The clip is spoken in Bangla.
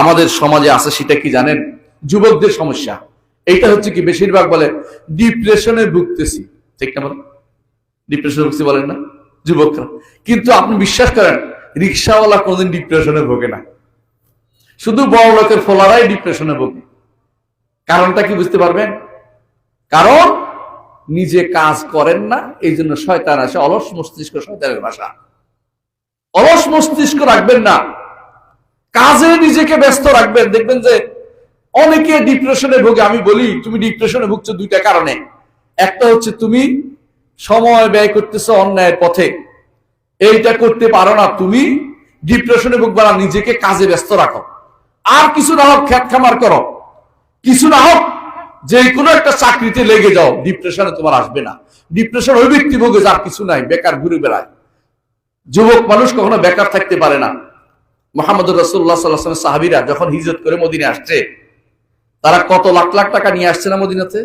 আমাদের সমাজে আছে সেটা কি জানেন? যুবকদের সমস্যা। এইটা হচ্ছে কি বেশিরভাগ বলে ডিপ্রেশনে ভুগতেছি। ঠিক না বলেন ডিপ্রেশনে ভুগছি বলেন না? যুবকরা। কিন্তু আপনি বিশ্বাস করেন, রিক্সাওয়ালা কোনদিন ডিপ্রেশনে ভোগে না। শুধু বড় লোকের ফোলারাই ডিপ্রেশনে ভোগে। কারণটা কি বুঝতে পারবেন? কারণ নিজে কাজ করেন না, এই জন্য শয়তান আসে। অলস মস্তিষ্ক শয়তানের ভাষা। অলস মস্তিষ্ক রাখবেন না। কাজে নিজেকে ব্যস্ত রাখবেন। দেখবেন যে অনেকে ডিপ্রেশনে ভোগে। আমি বলি, তুমি ডিপ্রেশনে ভুগছো দুইটা কারণে। একটা হচ্ছে তুমি সময় ব্যয় করতেছো অন্যায়ের পথে। এইটা করতে পারো না তুমি ডিপ্রেশনে ভুগবা না, নিজেকে কাজে ব্যস্ত রাখো। আর কিছু না হোক, খ্যাত খামার করো। কিছু না হোক যে কোনো একটা চাকরিতে লেগে যাও ডিপ্রেশনে তোমার আসবে না। ডিপ্রেশন ওই ব্যক্তি ভোগে যার কিছু নাই, বেকার ঘুরে বেড়ায়। যুবক মানুষ কখনো বেকার থাকতে পারে না। মোহাম্মদ রসুল্লাহ সাল্লাহ সাহাবিরা যখন হিজত করে মদিনে আসছে, তারা কত লাখ লাখ টাকা নিয়ে আসছে না মদিনাতে?